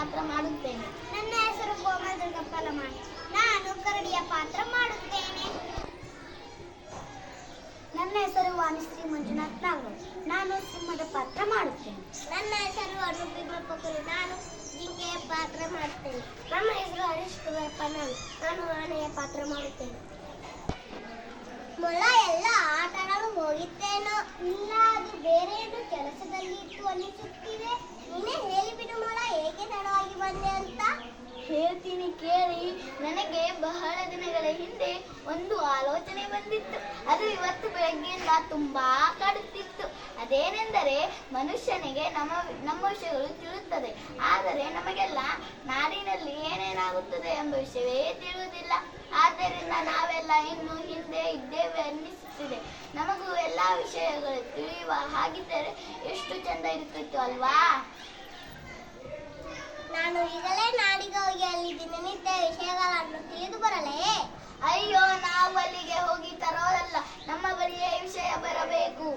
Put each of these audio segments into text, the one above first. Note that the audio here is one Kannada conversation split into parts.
ಪಾತ್ರ ಮಾಡುತ್ತೇನೆ. ನನ್ನ ಹೆಸರು ಕೋಮಲ್ ದುರ್ಗಪ್ಪಲಮಾಣಿ ನಾನು ಕರಡಿಯ ಪಾತ್ರ ಮಾಡುತ್ತೇನೆ. ನನ್ನ ಹೆಸರು ವಾಣಿಶ್ರೀ ಮಂಜುನಾಥ್ ನಾಗರಾಜ್ ನಾನು ಸಿಂಹದ ಪಾತ್ರ ಮಾಡುತ್ತೇನೆ. ನನ್ನ ಹೆಸರು ಅರುಣ್ ನಾನು ಜಿಂಕೆಯ ಪಾತ್ರ ಮಾಡುತ್ತೇನೆ. ನನ್ನ ಹೆಸರು ಹರೀಶ್ ಕುಮಾರಪ್ಪ ನಾನು ನಾನು ಆನೆಯ ಪಾತ್ರ ಮಾಡುತ್ತೇನೆ. ಮೊಳ ಎಲ್ಲ ಆಟಗಳು ಹೋಗಿದ್ದೇನೋ ಇಲ್ಲ ಅದು ಬೇರೆ ಕೆಲಸದಲ್ಲಿ ಇತ್ತು ಅನಿಸುತ್ತಿದೆ ನೀನೇ ಹೇಳಿಬಿಡು ಮೊಲ ಹೇಗೆ ತಡವಾಗಿ ಬಂದೆ ಅಂತ ಹೇಳ್ತೀನಿ ಕೇಳಿ, ನನಗೆ ಬಹಳ ದಿನಗಳ ಹಿಂದೆ ಒಂದು ಆಲೋಚನೆ ಬಂದಿತ್ತು. ಅದು ಇವತ್ತು ಬೆಳಗ್ಗೆಯಿಂದ ತುಂಬಾ ಕಾಡುತ್ತಿತ್ತು ಅದೇನೆಂದರೆ, ಮನುಷ್ಯನಿಗೆ ನಮ್ಮ ನಮ್ಮ ವಿಷಯಗಳು ತಿಳುತ್ತದೆ ಆದರೆ ನಮಗೆಲ್ಲ ನಾಡಿನಲ್ಲಿ ಏನೇನಾಗುತ್ತದೆ ಎಂಬ ವಿಷಯವೇ ತಿಳಿಯುವುದಿಲ್ಲ. ಆದ್ದರಿಂದ ನಾವೆಲ್ಲ ಇನ್ನು ಹಿಂದೆ ಇದ್ದೇವೆ ಅನ್ನಿಸುತ್ತಿದೆ. ನಮಗೂ ಎಲ್ಲ ವಿಷಯಗಳು ತಿಳಿಯುವ ಹಾಗಿದ್ದರೆ ಎಷ್ಟು ಚಂದ ಇರುತ್ತಿತ್ತು ಅಲ್ವಾ? ದಿನನಿತ್ಯ ವಿಷಯಗಳನ್ನು ತಿಳಿದು ಬರಲೇ? ಅಯ್ಯೋ ನಾವು ಅಲ್ಲಿಗೆ ಹೋಗಿ ತರೋದಲ್ಲ ನಮ್ಮ ಬಳಿಯೇ ವಿಷಯ ಬರಬೇಕು.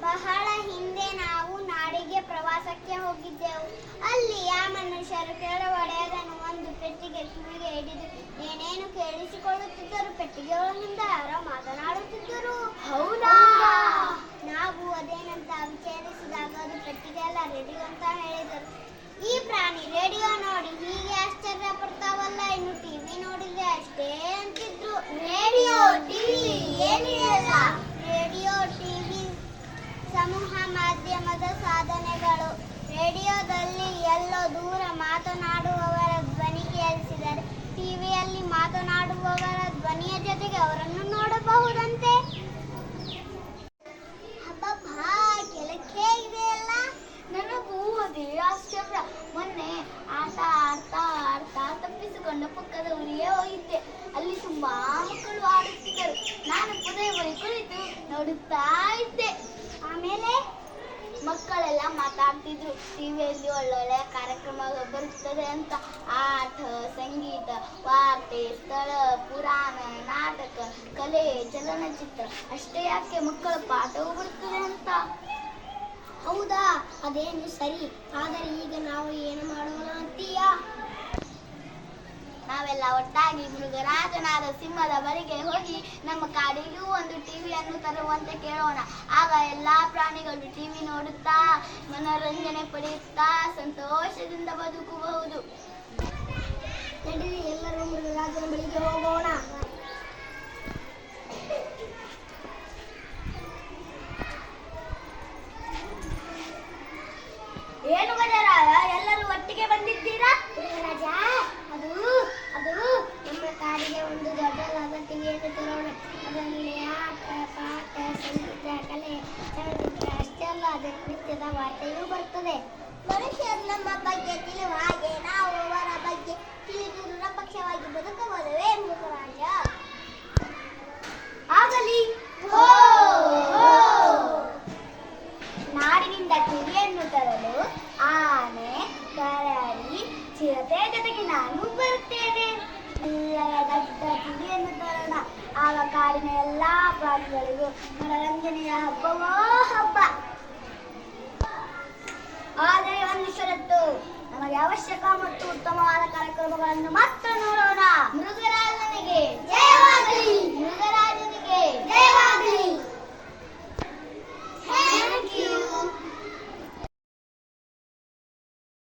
ಬಹಳ ಹಿಂದೆ ನಾವು ನಾಡಿಗೆ ಪ್ರವಾಸಕ್ಕೆ ಹೋಗಿದ್ದೆವು. ಅಲ್ಲಿ ಆ ಮನುಷ್ಯರು ಕೆಳ ಒಡೆಯದನ್ನು ಒಂದು ಪೆಟ್ಟಿಗೆ ಕಿವಿಗೆ ಹಿಡಿದು ಏನೇನು ಕೇಳಿಸಿಕೊಳ್ಳುತ್ತಿದ್ದರು ಪೆಟ್ಟಿಗೆಗಳಿಂದ ಯಾರೋ ಮಾತನಾಡುತ್ತಿದ್ದರು. ಹೌದಾ? ನಾವು ಅದೇನಂತ ವಿಚಾರಿಸಿದಾಗ ಅದು ಪೆಟ್ಟಿಗೆ ಎಲ್ಲ ರೆಡಿ ಅಂತ ರೇಡಿಯೋದಲ್ಲಿ ಎಲ್ಲೋ ದೂರ ಮಾತನಾಡುವವರ ಧ್ವನಿ ಕೇಳಿಸಿದರೆ ಟಿವಿಯಲ್ಲಿ ಮಾತನಾಡುವವರ ಧ್ವನಿಯ ಜೊತೆಗೆ ಅವರನ್ನು ನೋಡಬಹುದಂತೆ. ಇದೆಯಲ್ಲ ನನಗೂ ಅದೇ ಆಶ್ಚರ್ಯ. ಮೊನ್ನೆ ಆಟ ಆಡ್ತಾ ಆಡ್ತಾ ತಪ್ಪಿಸಿಕೊಂಡು ಪಕ್ಕದ ಊರಿಗೆ ಹೋಗಿದ್ದೆ. ಅಲ್ಲಿ ತುಂಬಾ ಮಕ್ಕಳು ಆಡುತ್ತಿದ್ದರು ನಾನು ಬಳಿ ಕುಳಿತು ನೋಡುತ್ತಾ ಇದ್ದೆ. ಆಮೇಲೆ ಮಕ್ಕಳೆಲ್ಲ ಮಾತಾಡ್ತಿದ್ರು. ಟಿವಿಯಲ್ಲಿ ಒಳ್ಳೊಳ್ಳೆ ಕಾರ್ಯಕ್ರಮ ಬರುತ್ತದೆ ಅಂತ. ಆಟ, ಸಂಗೀತ, ವಾರ್ತೆ, ಸ್ಥಳ, ಪುರಾಣ, ನಾಟಕ, ಕಲೆ, ಚಲನಚಿತ್ರ. ಅಷ್ಟೇ ಯಾಕೆ ಮಕ್ಕಳ ಪಾಠವೂ ಬರುತ್ತದೆ ಅಂತ? ಹೌದಾ? ಅದೇನು ಸರಿ. ಆದರೆ ಈಗ ನಾವು ಏನು ಮಾಡೋಣ ಅಂತೀಯಾ? ನಾವೆಲ್ಲ ಒಟ್ಟಾಗಿ ಮೃಗರಾಜನಾದ ಸಿಂಹದ ಬಳಿಗೆ ಹೋಗಿ ನಮ್ಮ ಕಾಡಿಗೂ ಒಂದು ಟಿವಿಯನ್ನು ತರುವಂತೆ ಕೇಳೋಣ. ಆಗ ಎಲ್ಲಾ ಪ್ರಾಣಿಗಳು ಟಿವಿ ನೋಡುತ್ತಾ, ಮನೋರಂಜನೆ ಪಡೆಯುತ್ತಾ, ಸಂತೋಷದಿಂದ ಬದುಕಬಹುದು. ಎಲ್ಲರೂ ಮೃಗರಾಜನ ಬಳಿಗೆ ಹೋಗೋಣ. ಏನು ಗಜರಾಯ ಎಲ್ಲರೂ ಒಟ್ಟಿಗೆ ಬಂದಿದ್ದೀರಾ? ಅದು ಕಾಡಿಗೆ ಒಂದು ದೊಡ್ಡದಾದ ಟಿವಿಯನ್ನು ತರೋಣ. ಅದರಲ್ಲಿ ಆಟ ಪಾಠ ಸಂಗೀತ ಕಲೆ ಚಲನಚಿತ್ರ ಅಷ್ಟೇ ಅಲ್ಲ ಅದರ ನಿತ್ಯದ ವಾರ್ತೆಯೂ ಬರ್ತದೆ. ಮನುಷ್ಯರು ನಮ್ಮ ಬಗ್ಗೆ ತಿಳಿಯುವ ಹಾಗೆ ನಾವು ಯಾವ ಕಾಡಿನ ಎಲ್ಲ ಪ್ರಾಣಿಗಳಿಗೂ ಮನರಂಜನೆಯ ಹಬ್ಬವೋ ಹಬ್ಬ. ಆದರೆ ಒಂದು ಷರತ್ತು ನಮಗೆ ಅವಶ್ಯಕ ಮತ್ತು ಉತ್ತಮವಾದ ಕಾರ್ಯಕ್ರಮಗಳನ್ನು ಮಾತ್ರ ನೋಡೋಣ. ಮೃಗರಾಜ